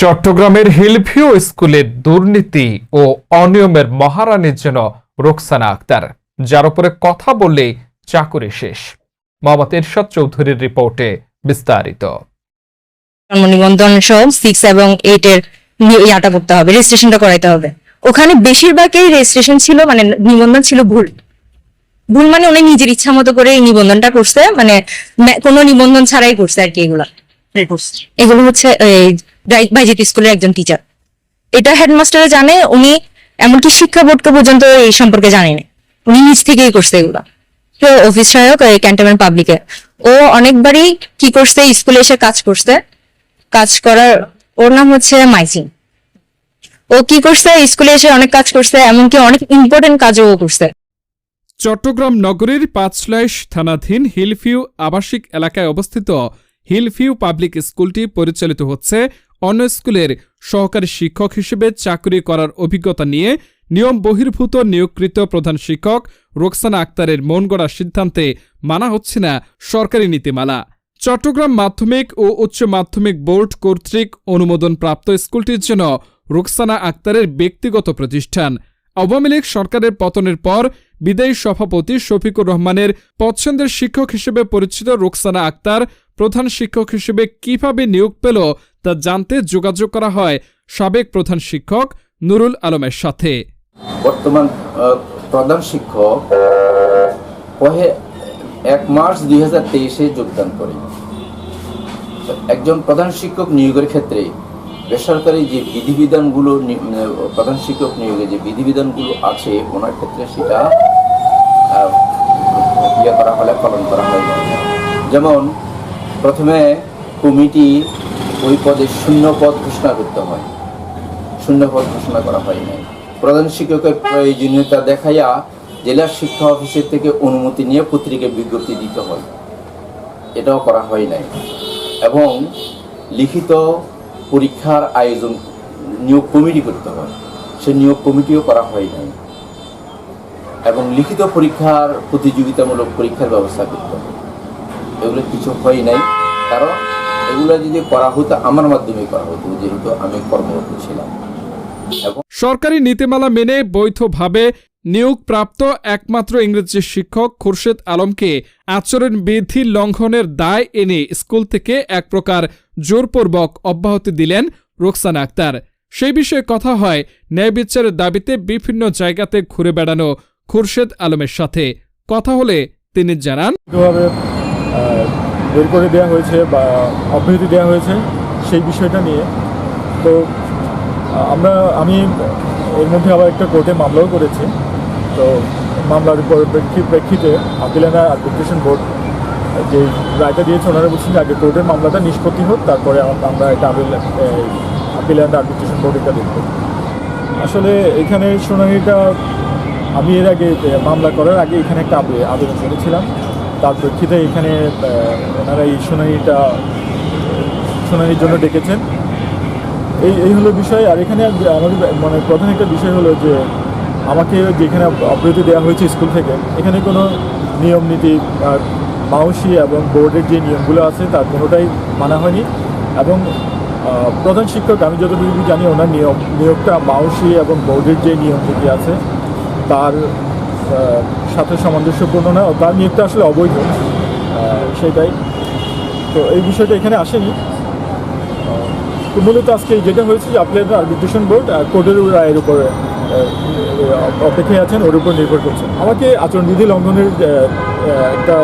চট্টগ্রামের হিলভিউ স্কুলে দুর্নীতি ও অনিয়মের মহারানীর জন্য রোকসানা আক্তার যার উপরে কথা বললে চাকুরি শেষ। মোহাম্মদ এরশাদ চৌধুরীর রিপোর্টে বিস্তারিত। নিবন্ধন সহ সিক্স এবং এইট এর ইয়াটা করতে হবে রেজিস্ট্রেশনটা করাইতে হবে। ওখানে বেশিরভাগই রেজিস্ট্রেশন ছিল মানে নিবন্ধন ছিল ভুল। ভুল মানে উনি নিজের ইচ্ছা মতো করে এই নিবন্ধনটা করছে মানে কোনো নিবন্ধন ছাড়াই করছে আর কি এগুলা। এগুলো হচ্ছে বাইজিত স্কুলের একজন টিচার এটা হেডমাস্টারে জানে, উনি এমনকি শিক্ষা বোর্ডকে পর্যন্ত এই সম্পর্কে জানেনি। উনি নিজ থেকেই করছে এগুলা। তো অফিস সহায়ক এই ক্যান্টনমেন্ট পাবলিকে ও অনেকবারই কি করছে স্কুলে এসে কাজ করছে। কাজ করার, ওর নাম হচ্ছে মাইসিং ও কি করছে স্কুলে এসে অনেক কাজ করছে, এমনকি অনেক ইম্পর্টেন্ট কাজও ও করছে। চট্টগ্রাম নগরীর পাঁচলাইশ থানাধীন হিলফিউ আবাসিক এলাকায় অবস্থিত হিলফিউ পাবলিক স্কুলটি পরিচালিত হচ্ছে অন্য স্কুলের সহকারী শিক্ষক হিসেবে চাকরি করার অভিজ্ঞতা নিয়ে নিয়ম বহির্ভূত নিয়োগকৃত প্রধান শিক্ষক রোকসানা আক্তারের মন গড়া সিদ্ধান্তে মানা হচ্ছে না সরকারি নীতিমালা। চট্টগ্রাম মাধ্যমিক ও উচ্চ মাধ্যমিক বোর্ড কর্তৃক অনুমোদনপ্রাপ্ত স্কুলটির জন্য রোকসানা আক্তারের ব্যক্তিগত প্রতিষ্ঠান। আওয়ামী লীগ সরকারের পতনের পর বিদায়ী সভাপতি শফিকুর রহমানের পছন্দের শিক্ষক হিসেবে পরিচিত রোকসানা আক্তার প্রধান শিক্ষক হিসেবে কীভাবে নিয়োগ পেল তা জানতে যোগাযোগ করা হয় সাবেক প্রধান শিক্ষক নুরুল আলমের সাথে। বর্তমান প্রধান শিক্ষক এক মার্চ দুই হাজার তেইশে যোগদান করে। একজন প্রধান শিক্ষক নিয়োগের ক্ষেত্রে বেসরকারি যে বিধিবিধানগুলো প্রধান শিক্ষক নিয়োগে যে বিধিবিধানগুলো আছে, ওনার ক্ষেত্রে সেটা ইয়ে করা হলে পালন করা হয়। যেমন প্রথমে কমিটি ওই পদে শূন্য পদ ঘোষণা করতে হয়। শূন্য পদ ঘোষণা করা হয় নাই। প্রধান শিক্ষকের প্রয়োজনীয়তা দেখাইয়া জেলা শিক্ষা অফিসের থেকে অনুমতি নিয়ে পত্রিকায় বিজ্ঞপ্তি দিতে হয়। এটাও করা হয় নাই। এবং লিখিত পরীক্ষার আয়োজন নিয়োগ কমিটি করতে হয়। সে নিয়োগ কমিটিও করা হয় নাই। এবং লিখিত পরীক্ষার প্রতিযোগিতামূলক পরীক্ষার ব্যবস্থা করতে হয়। এগুলো কিছু হয় নাই। কারণ এগুলো যদি করা হতো আমার মাধ্যমে করা হতো যেহেতু আমি কর্মরত ছিলাম। সরকারি নীতিমালা মেনে বৈধভাবে নিয়োগপ্রাপ্ত একমাত্র ইংরেজি শিক্ষক খুরশেদ আলমকে আচরণবিধি লঙ্ঘনের দায় এনে স্কুল থেকে এক প্রকার জোরপূর্বক অব্যাহতি দিলেন রোকসানা আক্তার। সেই বিষয়ে কথা হয় ন্যায় বিচারের দাবিতে বিভিন্ন জায়গাতে ঘুরে বেড়ানো খুরশেদ আলমের সাথে। কথা হলে তিনি জানান বের করে দেওয়া হয়েছে বা অব্যাহতি দেওয়া হয়েছে সেই বিষয়টা নিয়ে। তো আমরা, আমি এর মধ্যে আবার একটা কোর্টে মামলাও করেছি। তো, মামলার প্রেক্ষিতে আপিল অ্যান্ড আর্বিট্রেশন বোর্ড যে রায়টা দিয়েছে, ওনারা বলছেন আগে কোর্টের মামলাটা নিষ্পত্তি হোক, তারপরে আমরা এটা appeal appeal and arbitration board এটা দেখব। আসলে এখানে শুনানিটা, আমি এর আগে মামলা করার আগে এখানে একটা আবে- আবেদন করেছিলাম। তার প্রেক্ষিতে এখানে ওনারা এই শুনানিটা, শুনানির জন্য ডেকেছেন। এই এই হলো বিষয়। আর এখানে আমাদের মানে প্রধান একটা বিষয় হলো যে, আমাকে যেখানে অব্যাহতি দেওয়া হয়েছে স্কুল থেকে, এখানে কোনো নিয়ম নীতি মাউসি এবং বোর্ডের যে নিয়মগুলো আছে, তার কোনোটাই মানা হয়নি। এবং প্রধান শিক্ষক, আমি যতটুকু জানি, ওনার নিয়ম, নিয়োগটা মাউসি এবং বোর্ডের যে নিয়ম নীতি আছে, তার সাথে সামঞ্জস্যপূর্ণ না তার নিয়োগটা আসলে অবৈধ। সেটাই। তো এই বিষয়টা এখানে আসেনি। তো মূলত আজকে যেটা হয়েছে যে আপনার আর্বিট্রেশন বোর্ড কোর্টের রায়ের উপরে অপেক্ষায় আছেন, ওর উপর নির্ভর করছেন আমাকে আচরণবিধি লঙ্ঘনের একটা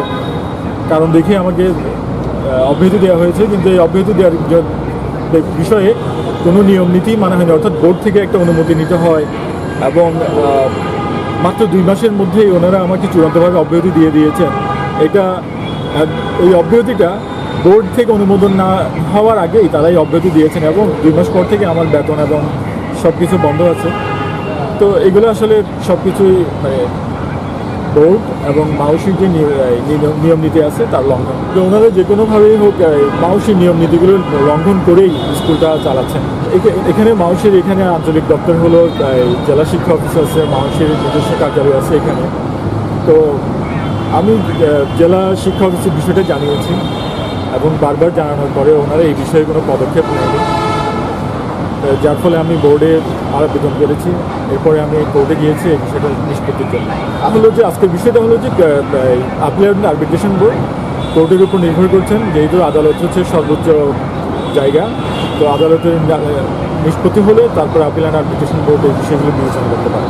কারণ দেখে আমাকে অব্যাহতি দেওয়া হয়েছে। কিন্তু এই অব্যাহতি দেওয়ার বিষয়ে কোনো নিয়ম নীতি মানা হয়নি। অর্থাৎ বোর্ড থেকে একটা অনুমতি নিতে হয় এবং মাত্র দুই মাসের মধ্যেই ওনারা আমাকে চূড়ান্তভাবে অব্যাহতি দিয়ে দিয়েছেন। এটা এই অব্যাহতিটা বোর্ড থেকে অনুমোদন না হওয়ার আগেই তারাই অব্যাহতি দিয়েছেন এবং দুই মাস পর থেকে আমার বেতন এবং সব কিছু বন্ধ আছে। তো এগুলো আসলে সব কিছুই মানে বোর্ড এবং মাউসির যে নিয়ম- নীতি আছে, তার লঙ্ঘন। তো ওনারা যে কোনোভাবেই হোক মাউসির নিয়ম নীতিগুলো লঙ্ঘন করেই স্কুলটা চালাচ্ছেন। এখা- এখানে মাউসির এখানে আঞ্চলিক দপ্তর হলো জেলা শিক্ষা অফিস আছে, মাউসির নিজস্ব কার্যালয় আছে এখানে। তো আমি জেলা শিক্ষা অফিসের বিষয়টা জানিয়েছি এবং বারবার জানানোর পরে ওনারা এই বিষয়ে কোনো পদক্ষেপ নেয়নি। যার ফলে আমি বোর্ডে আবেদন করেছি। এরপরে আমি কোর্টে গিয়েছি, সেটা নিষ্পত্তির জন্য। হলো যে আজকের বিষয়টা হলো যে আপিল আর্বিট্রেশন বোর্ড কোর্টের উপর নির্ভর করছেন, যেহেতু আদালত হচ্ছে সর্বোচ্চ জায়গা। তো আদালতের নিষ্পত্তি হলে তারপর আপিল অ্যান্ড আর্বিট্রেশন বোর্ড এই বিষয়গুলো বিবেচনা করতে পারে।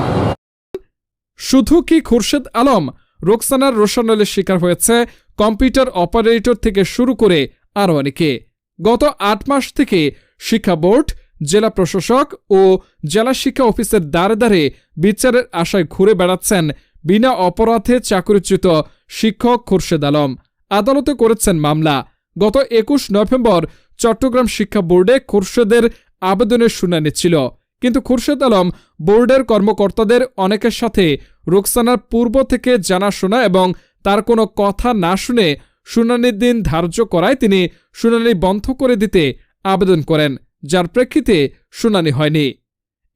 শুধু কি খুরশেদ আলম, রোকসানার রোশনালের শিকার হয়েছে, কম্পিউটার অপারেটর থেকে শুরু করে আরও অনেকে। গত আট মাস থেকে শিক্ষা বোর্ড জেলা প্রশাসক ও জেলা শিক্ষা অফিসের দ্বারে দ্বারে বিচারের আশায় ঘুরে বেড়াচ্ছেন বিনা অপরাধে চাকরিচ্যুত শিক্ষক খুরশেদ আলম। আদালতে করেছেন মামলা। গত একুশ নভেম্বর চট্টগ্রাম শিক্ষা বোর্ডে খুরশেদের আবেদনের শুনানি ছিল। কিন্তু খুরশেদ আলম বোর্ডের কর্মকর্তাদের অনেকের সাথে রোকসানার পূর্ব থেকে জানাশোনা এবং তার কোনো কথা না শুনে শুনানির দিন ধার্য করায় তিনি শুনানি বন্ধ করে দিতে আবেদন করেন। যার প্রেক্ষিতে শুনানি হয়নি।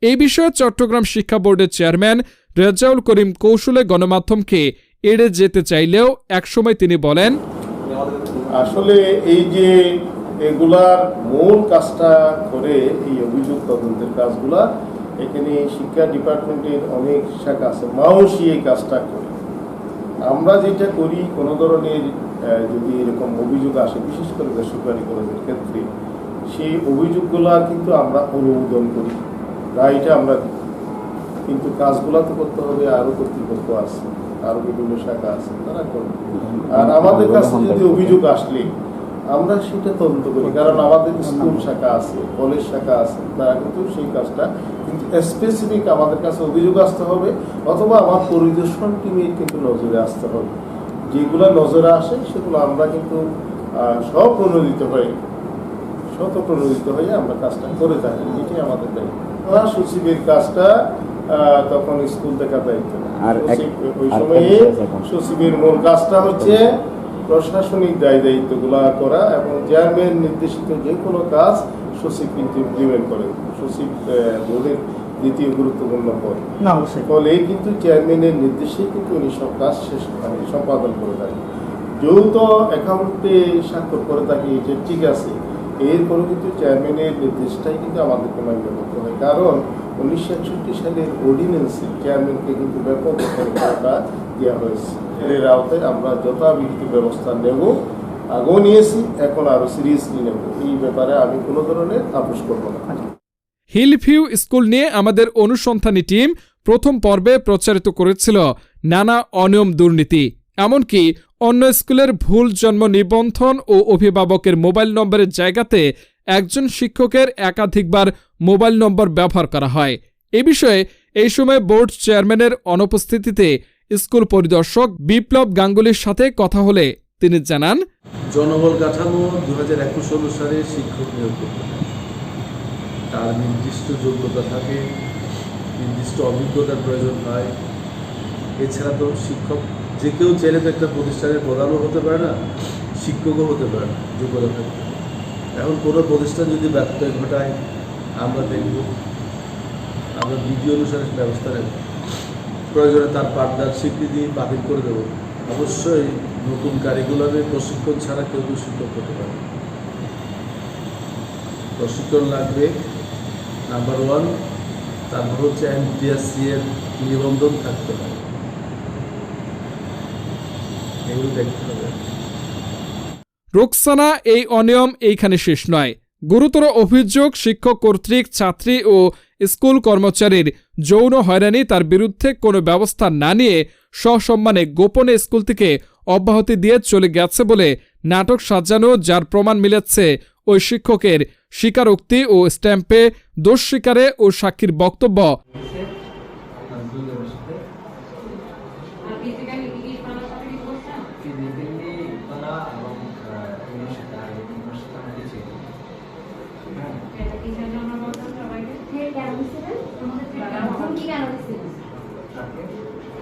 এই বিষয়ে চট্টগ্রাম শিক্ষা বোর্ডের চেয়ারম্যান রেজাউল করিম কৌশলে গণমাধ্যমকে এড়ে যেতে চাইলেও একসময় তিনি বলেন, আসলে এই যে এগুলার মূল কাজটা করে এই অভিযোগ তদন্তের কাজগুলা, এখানে শিক্ষা ডিপার্টমেন্টের অনেক শাখা আছে মানুষই এই কাজটা করে। আমরা যেটা করি, কোনো ধরনের যদি এরকম অভিযোগ আসে, বিশেষ করে বেসরকারি কলেজের ক্ষেত্রে সেই অভিযোগগুলো কিন্তু আমরা অনুমোদন করি। রায়টা আমরা দিই। কিন্তু কাজগুলো তো করতে হবে আরও কর্তৃপক্ষ আছে আরও বিভিন্ন শাখা আছে তারা করবে। আর আমাদের কাছে যদি অভিযোগ আসলে আমরা সেটা তদন্ত করি। কারণ আমাদের স্কুল শাখা আছে কলেজ শাখা আছে তারা কিন্তু সেই কাজটা কিন্তু স্পেসিফিক আমাদের কাছে অভিযোগ আসতে হবে অথবা আমার পরিদর্শন টিমের কিন্তু নজরে আসতে হবে। যেগুলো নজরে আসে সেগুলো আমরা কিন্তু স্বপ্রণোদিত হয়ে শত প্রণোদিত হয়ে আমরা কাজটা করে থাকি। এটাই আমাদের দায়িত্ব। সচিবের কাজটা তখন স্কুল দেখার দায়িত্ব। ওই সময়ে। সচিবের মূল কাজটা হচ্ছে প্রশাসনিক দায় দায়িত্বগুলা করা এবং চেয়ারম্যান নির্দেশিত যে কোনো কাজ সচিব কিন্তু ইমপ্লিমেন্ট করে। সচিব বোর্ডের দ্বিতীয় গুরুত্বপূর্ণ পদ। ফলে কিন্তু চেয়ারম্যানের নির্দেশে কিন্তু উনি সব কাজ শেষ মানে সম্পাদন করে থাকেন। যৌথ অ্যাকাউন্টে স্বাক্ষর করে থাকি যে ঠিক আছে। এরপরে কিন্তু চেয়ারম্যানের নির্দেশটাই কিন্তু আমাদেরকে মান্য করতে হয়। কারণ উনিশশো একষট্টি সালের অর্ডিন্যান্সে চেয়ারম্যানকে কিন্তু ব্যাপক ক্ষমতা দেওয়া হয়েছে। এর আওতায় আমরা যথাবিহিত ব্যবস্থা নেব, আগেও নিয়েছি, এখন আরও সিরিয়াসলি নেব। এই ব্যাপারে আমি কোনো ধরনের আপোষ করব না। হিলভিউ স্কুল নিয়ে আমাদের অনুসন্ধানী টিম প্রথম পর্বে প্রচারিত করেছিল নানা অনিয়ম দুর্নীতি। এমনকি অন্য স্কুলের ভুল জন্ম নিবন্ধন ও অভিভাবকের মোবাইল নম্বরের জায়গাতে একজন শিক্ষকের একাধিকবার মোবাইল নম্বর ব্যবহার করা হয়। এ বিষয়ে এই সময় বোর্ড চেয়ারম্যানের অনুপস্থিতিতে স্কুল পরিদর্শক বিপ্লব গাঙ্গুলির সাথে কথা হলে তিনি জানান, জনবল কাঠামো দু হাজার একুশ অনুসারে শিক্ষক নিয়োগ করতে তার নির্দিষ্ট যোগ্যতা থাকে, নির্দিষ্ট অভিজ্ঞতার প্রয়োজন হয়। এছাড়া তো শিক্ষক যে কেউ চাইলে তো একটা প্রতিষ্ঠানের প্রধানও হতে পারে না, শিক্ষকও হতে পারে না যোগ্যতা থাকতে এখন কোনো প্রতিষ্ঠান যদি ব্যত্যয় ঘটায়, আমরা দেখব। আমরা বিধি অনুসারে ব্যবস্থা নেব। প্রয়োজনে তার পাঠদার স্বীকৃতি বাতিল করে দেবো। অবশ্যই নতুন কারিকুলামে প্রশিক্ষণ ছাড়া কেউ শিক্ষক হতে পারে প্রশিক্ষণ লাগবে নাম্বার ওয়ান তারপর হচ্ছে এনটিএসসি এর নিবন্ধন থাকতে হবে রোকসানা, এই অনিয়ম এইখানে শেষ নয়। গুরুতর অভিযোগ শিক্ষক কর্তৃক ছাত্রী ও স্কুল কর্মচারীর যৌন হয়রানি তার বিরুদ্ধে কোনো ব্যবস্থা না নিয়ে সসম্মানে গোপনে স্কুল থেকে অব্যাহতি দিয়ে চলে গেছে বলে নাটক সাজানো, যার প্রমাণ মিলেছে ওই শিক্ষকের স্বীকারোক্তি ও স্ট্যাম্পে দোষ স্বীকারে ও সাক্ষীর বক্তব্য।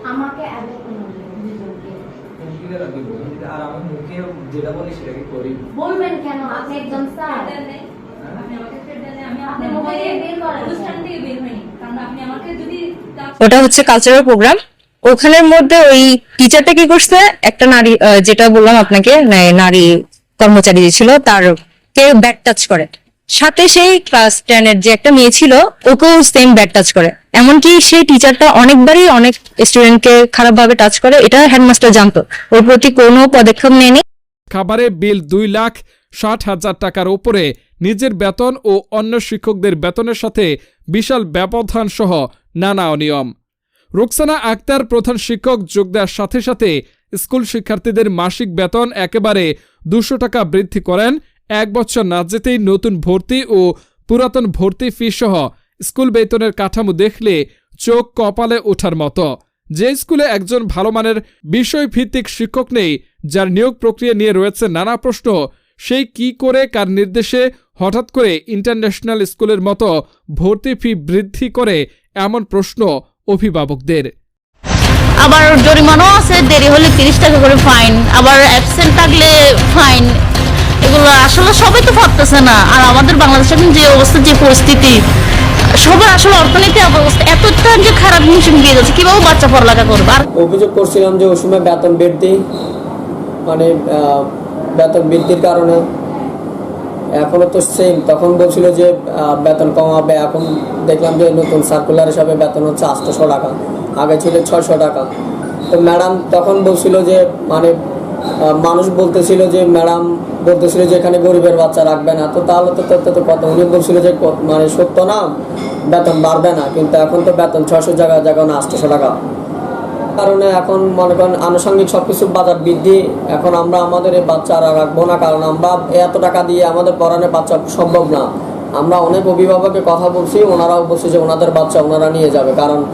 আমাকে এবং দুজনকে। আর আমার মুখে যেটা বলি সেটাকে করি। বলবেন কেন? আপনি একজন স্যার। আপনি মোবাইল দিয়ে বের করেন। ওটা হচ্ছে কালচারাল প্রোগ্রাম ওখানের মধ্যে ওই টিচারটা কি করছে? একটা নারী আহ, যেটা বললাম আপনাকে নারী কর্মচারী যে ছিল তার কে ব্যাক টাচ করে? সাথে সেই ক্লাস টেনের যে একটা মেয়ে ছিল, ওকেও সেম ব্যাড টাচ করে। এমনকি সেই টিচারটা অনেকবারই অনেক স্টুডেন্টকে খারাপভাবে টাচ করে, এটা হেডমাস্টার জানতো। ওর প্রতি কোনো পদক্ষেপ নেয়নি। খাবারে বিল দুই লাখ ষাট হাজার টাকার উপরে নিজের বেতন ও অন্য শিক্ষকদের বেতনের সাথে বিশাল ব্যবধান সহ নানা অনিয়ম। রোকসানা আক্তার প্রধান শিক্ষক যোগ দেওয়ার সাথে সাথে স্কুল শিক্ষার্থীদের মাসিক বেতন একেবারে দুশো টাকা বৃদ্ধি করেন এক বছর না যেতেই নতুন ভর্তি ও পুরাতন ভর্তি ফি সহ স্কুল বেতনের কাঠামো দেখলে চোখ কপালে ওঠার মতো। যে স্কুলে একজন ভালো মানের বিষয়ভিত্তিক শিক্ষক নেই, যার নিয়োগ প্রক্রিয়া নিয়ে রয়েছে নানা প্রশ্ন, সেই কি করে কার নির্দেশে হঠাৎ করে ইন্টারন্যাশনাল স্কুলের মতো ভর্তি ফি বৃদ্ধি করে এমন প্রশ্ন অভিভাবকদের। আবার জরিমানাও আছে, দেরি হলে তিরিশ টাকা করে ফাইন। আবার অ্যাবসেন্ট থাকলে ফাইন। এগুলো আসলে সবাই তো ভাবতেছে না। আর আমাদের বাংলাদেশে এখন যে অবস্থা, যে পরিস্থিতি সবার আসলে অর্থনীতি অবস্থা এতটা যে খারাপ হিসেবে গিয়ে যাচ্ছে, কীভাবে বাচ্চা পড়ালেখা করবে? আর অভিযোগ করছিলাম যে ওই সময় বেতন বৃদ্ধি মানে বেতন বৃদ্ধির কারণে এখনও তো সেম তখন বলছিল যে বেতন কমাবে। এখন দেখলাম যে নতুন সার্কুলার হিসাবে বেতন হচ্ছে আটশোশো টাকা। আগে ছিল ছয়শো টাকা। তো ম্যাডাম তখন বলছিল যে মানে মানুষ বলতেছিল যে, ম্যাডাম বলতেছিল যে, এখানে গরিবের বাচ্চা রাখবে না। তো তাহলে তো তো- তো কথা। উনি বলছিল যে মানে সত্য না, বেতন বাড়বে না, কিন্তু এখন তো বেতন ছশো জায়গা জায়গা না আটশোশো টাকা। কারণে এখন মনে করেন আনুষঙ্গিক সবকিছু বাজার বৃদ্ধি। এখন আমরা আমাদের এই বাচ্চারা রাখব না, কারণ আমরা এত টাকা দিয়ে আমাদের পড়ানোর বাচ্চা সম্ভব না। আমরা অনেক অভিভাবকের কথা বলছি, ওনারাও বলছে যে, ওনাদের বাচ্চা ওনারা নিয়ে যাবে। কারণ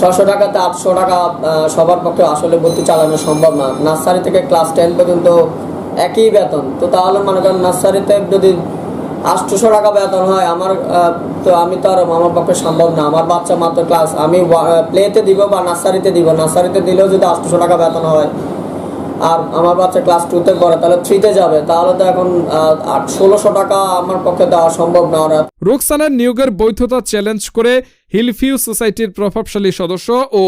ছশো টাকাতে আটশো টাকা সবার পক্ষে আসলে ভর্তি চালানো সম্ভব না। নার্সারি থেকে ক্লাস টেন পর্যন্ত একই বেতন। তো তাহলে মনে করেন নার্সারিতে যদি আটশোশো টাকা বেতন হয়, আমার তো আমি তো আর আমার পক্ষে সম্ভব না। আমার বাচ্চা মাত্র ক্লাস, আমি প্লেতে দিব বা নার্সারিতে দিব। নার্সারিতে দিলেও যদি আটশোশো টাকা বেতন হয় আর আমার বাচ্চা ক্লাস টুতে পড়ে, তাহলে থ্রিতে যাবে। তাহলে তো এখন ষোলোশো টাকা আমার পক্ষে দেওয়া সম্ভব না আর। রোকসানার নিয়োগের বৈধতা চ্যালেঞ্জ করে হিলফিউ সোসাইটির প্রভাবশালী সদস্য ও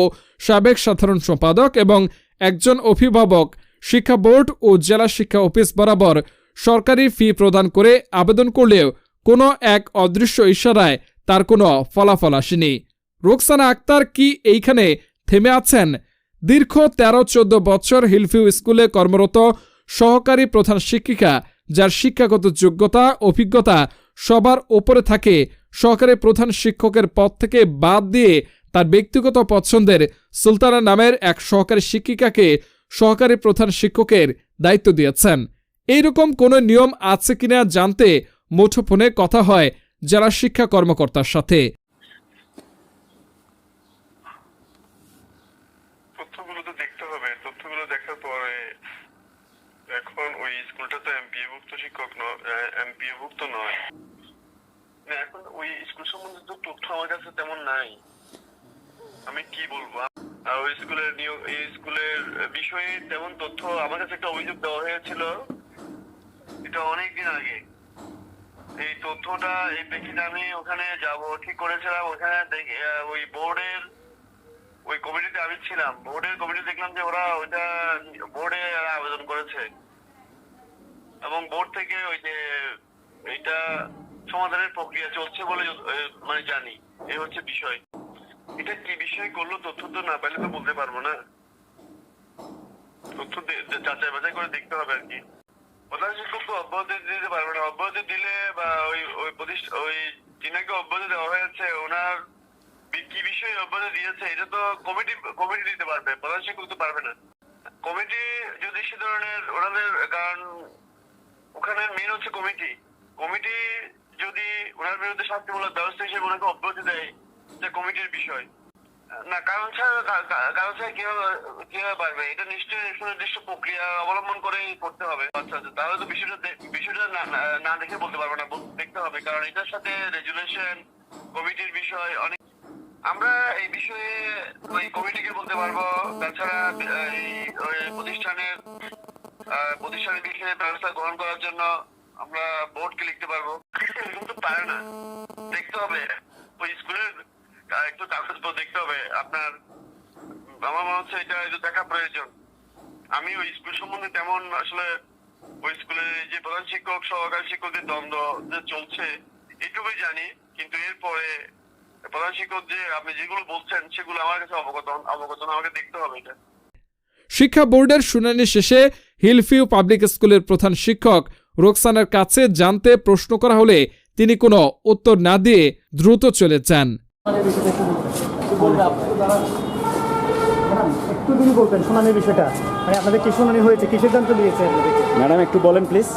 সাবেক সাধারণ সম্পাদক এবং একজন অভিভাবক, শিক্ষা বোর্ড ও জেলা শিক্ষা অফিস বরাবর সরকারি ফি প্রদান করে আবেদন করলেও কোনো এক অদৃশ্য ইশারায় তার কোনো ফলাফল আসেনি। রোকসানা আক্তার কি এইখানে থেমে আছেন? দীর্ঘ তেরো চোদ্দ বছর হিলফিউ স্কুলে কর্মরত সহকারী প্রধান শিক্ষিকা, যার শিক্ষাগত যোগ্যতা, অভিজ্ঞতা সবার ওপরে থাকে, সহকারী প্রধান শিক্ষকের পদ থেকে বাদ দিয়ে তার ব্যক্তিগত পছন্দের সুলতানা নামের এক সহকারী শিক্ষিকাকে সহকারী প্রধান শিক্ষকের দায়িত্ব দিয়েছেন। এইরকম কোনো নিয়ম আছে কিনা জানতে মুঠোফোনে কথা হয় জেলা শিক্ষা কর্মকর্তার সাথে তথ্যগুলো তো দেখতে হবে তথ্যগুলো দেখার পরে এখন ওই স্কুলটা তো এমপিএভুক্ত শিক্ষক নয় এমপিএভুক্ত নয়। এখন ওই স্কুল সম্বন্ধে তো তথ্য আমার কাছে তেমন নাই। আমি কি বলব? আর ওই স্কুলের নিয়োগ, এই স্কুলের বিষয়ে তেমন তথ্য আমার কাছে একটা অভিযোগ দেওয়া হয়েছিল। এটা অনেক দিন আগে। এই তথ্যটা এই প্রেক্ষিতে আমি ওখানে যাব। ঠিক করেছিলাম। ওখানে ওই বোর্ডের ওই কমিটিতে আমি ছিলাম। বোর্ডের কমিটি দেখলাম যে ওরা ওইটা বোর্ডে আবেদন করেছে। এবং বোর্ড থেকে ওই যে এটা সমাধানের প্রক্রিয়া চলছে বলে মানে জানি। এই হচ্ছে বিষয়। এটা কি বিষয় করল তথ্য তো না পেলে তো বলতে পারব না। তথ্য যাচাই বাছাই করে দেখতে হবে আর কি। প্রধান শিক্ষক তো অব্যাহতি দিতে পারবে না। অব্যাহতি দিলে বা ওই ওই প্রতিষ্ঠা, ওই যিনাকে অব্যাহতি দেওয়া হয়েছে, ওনার কি বিষয়ে অব্যাহতি দিয়েছে এটা তো কমিটি কমিটি দিতে পারবে, প্রধান শিক্ষক তো পারবে না। কমিটি যদি সে ধরনের ওনাদের কারণ, ওখানে মেন হচ্ছে কমিটি। কমিটি যদি ওনার বিরুদ্ধে শাস্তিমূলক ব্যবস্থা হিসেবে ওনাকে অব্যাহতি দেয় যে কমিটির বিষয়। না, কারণ ছাড়া কারণ ছাড়া কীভাবে পারবে এটা নিশ্চয়ই সুনির্দিষ্ট প্রক্রিয়া অবলম্বন করেই করতে হবে। আচ্ছা আচ্ছা তাহলে তো বিষয়টা বিষয়টা না দেখে বলতে পারব না দেখতে হবে। কারণ এটার সাথে রেজুলেশন, কমিটির বিষয় অনেক আমরা এই বিষয়ে ওই কমিটিকে বলতে পারব, তাছাড়া ওই প্রতিষ্ঠানের প্রতিষ্ঠানের বিষয়ে ব্যবস্থা গ্রহণ করার জন্য আমরা বোর্ডকে লিখতে পারব। এরকম তো পারে না। দেখতে হবে। ওই স্কুলের একটু কাগজপত্র দেখতে হবে। আপনার আমার মনে হচ্ছে এটা একটু দেখা প্রয়োজন। আমি ওই স্কুল সম্বন্ধে তেমন আসলে ওই স্কুলে যে প্রধান শিক্ষক, সহকারী শিক্ষকদের দ্বন্দ্ব যে চলছে এইটুকুই জানি। কিন্তু এরপরে প্রধান শিক্ষক যে আপনি যেগুলো বলছেন সেগুলো আমার কাছে অবগত অবগত আমাকে দেখতে হবে এটা। শিক্ষা বোর্ডের শুনানি শেষে হিলফিউ পাবলিক স্কুলের প্রধান শিক্ষক রোকসানার কাছে জানতে প্রশ্ন করা হলে তিনি কোনো উত্তর না দিয়ে দ্রুত চলে যান। একটু যদি বলতেন শুনানির বিষয়টা মানে আপনাদের কি শুনানি হয়েছে কি সিদ্ধান্ত দিয়েছে ম্যাডাম একটু বলেন প্লিজ।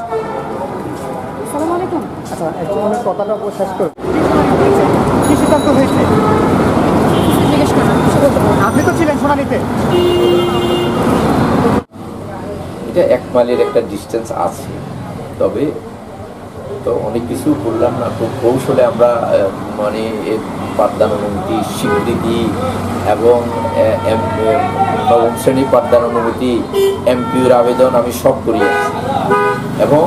আচ্ছা একটু কথাটা শেষ করুন কি হয়েছে? আপনি তো ছিলেন শুনানিতে এটা এক মাইলের একটা ডিস্টেন্স আছে। তবে তো অনেক কিছু বললাম না। খুব কৌশলে আমরা মানে এর পাঠদান অনুমতি স্বীকৃতি এবং নবম শ্রেণি পাঠদান অনুমতি এমপিউর আবেদন আমি সব করিয়েছি। এবং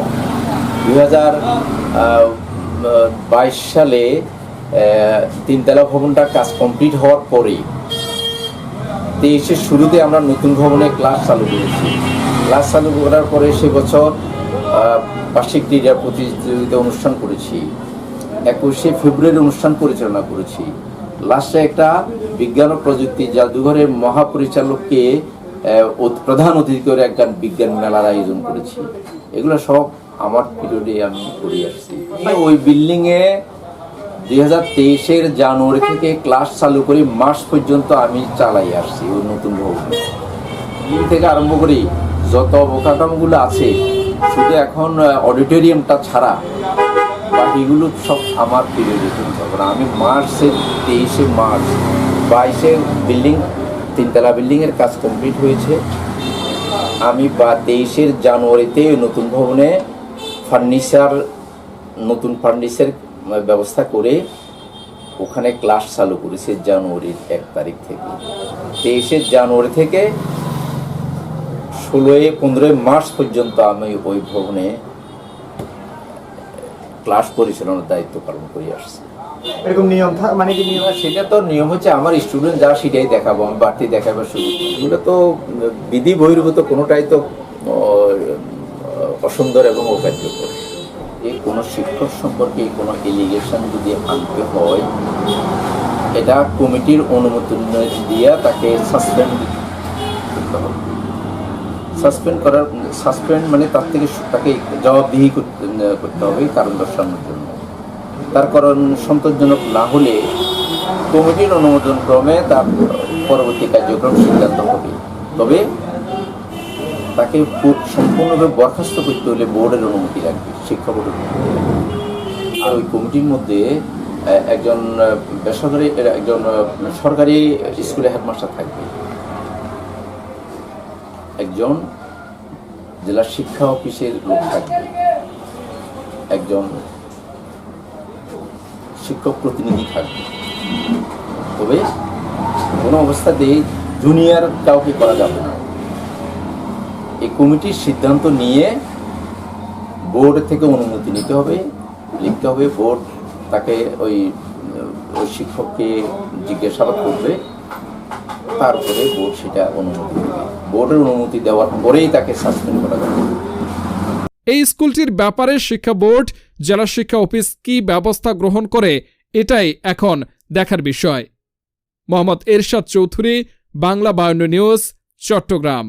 দু হাজার বাইশ সালে তিনতলা ভবনটা কাজ কমপ্লিট হওয়ার পরেই তেইশের শুরুতে আমরা নতুন ভবনে ক্লাস চালু করেছি। ক্লাস চালু করার পরে সে বছর বার্ষিক ক্রীড়া প্রতিযোগিতা অনুষ্ঠান করেছি। একুশে ফেব্রুয়ারি অনুষ্ঠান পরিচালনা করেছি। লাস্টে একটা বিজ্ঞান ও প্রযুক্তি জাদুঘরের মহাপরিচালককে প্রধান অতিথি করে একটা বিজ্ঞান মেলার আয়োজন করেছি। এগুলো সব আমার পিরিয়ডে আমি করে আসছি। ওই বিল্ডিংয়ে দুই হাজার তেইশের জানুয়ারি থেকে ক্লাস চালু করে মার্চ পর্যন্ত আমি চালাই আসছি ওই নতুন ভবনে বিল্ডিং থেকে আরম্ভ করি যত অবকাঠামোগুলো আছে, শুধু এখন অডিটোরিয়ামটা ছাড়া বাকিগুলো সব আমার চলছে কারণ আমি মার্চের তেইশে মার্চ, বাইশে বিল্ডিং, তিনতলা বিল্ডিংয়ের কাজ কমপ্লিট হয়েছে। আমি বা তেইশের জানুয়ারিতে নতুন ভবনে ফার্নিচার, নতুন ফার্নিচার ব্যবস্থা করে ওখানে ক্লাস চালু করেছে জানুয়ারির এক তারিখ থেকে। তেইশে জানুয়ারি থেকে ষোলোই পনেরোই মার্চ পর্যন্ত আমি ওই ভবনে ক্লাস পরিচালনার দায়িত্ব পালন করে আসছি। এরকম নিয়ম মানে কি নিয়ম? সেটা তো নিয়ম হচ্ছে আমার স্টুডেন্ট যা সেটাই দেখাবো আমি বাড়তি দেখাবার নেই। এগুলো তো বিধি বহির্ভূত কোনোটাই তো অসুন্দর এবং অকার্যকর। এই কোনো শিক্ষক সম্পর্কে কোনো এলিগেশন যদি আনতে হয়, এটা কমিটির অনুমতি দিয়ে তাকে সাসপেন্ড করতে হবে। সাসপেন্ড করার সাসপেন্ড মানে তার থেকে তাকে জবাবদিহি করতে করতে হবে কারণ দর্শানোর জন্য। তার কারণ সন্তোষজনক না হলে কমিটির অনুমোদন ক্রমে তার পরবর্তী কার্যক্রম সিদ্ধান্ত হবে। তবে তাকে সম্পূর্ণভাবে বরখাস্ত করতে হলে বোর্ডের অনুমতি লাগবে শিক্ষা বোর্ডের আর ওই কমিটির মধ্যে একজন বেসরকারি একজন সরকারি স্কুলে হেডমাস্টার থাকবে। একজন জেলা শিক্ষা অফিসের লোক থাকবে। একজন শিক্ষক প্রতিনিধি থাকবে। তবে কোনো অবস্থাতেই জুনিয়র কাউকে করা যাবে না। এই কমিটির সিদ্ধান্ত নিয়ে বোর্ড থেকে অনুমতি নিতে হবে, লিখতে হবে, বোর্ড তাকে ওই শিক্ষককে জিজ্ঞাসাবাদ করবে, তারপরে বোর্ড সেটা অনুমতি দেবে। বোর্ডের অনুমতি দেওয়ার পরেই তাকে সাসপেন্ড করা যাবে। এই স্কুলটির ব্যাপারে শিক্ষা বোর্ড, জেলা শিক্ষা অফিস কি ব্যবস্থা গ্রহণ করে এটাই এখন দেখার বিষয়। মোহাম্মদ এরশাদ চৌধুরী, বাংলা বায়ন নিউজ চট্টগ্রাম।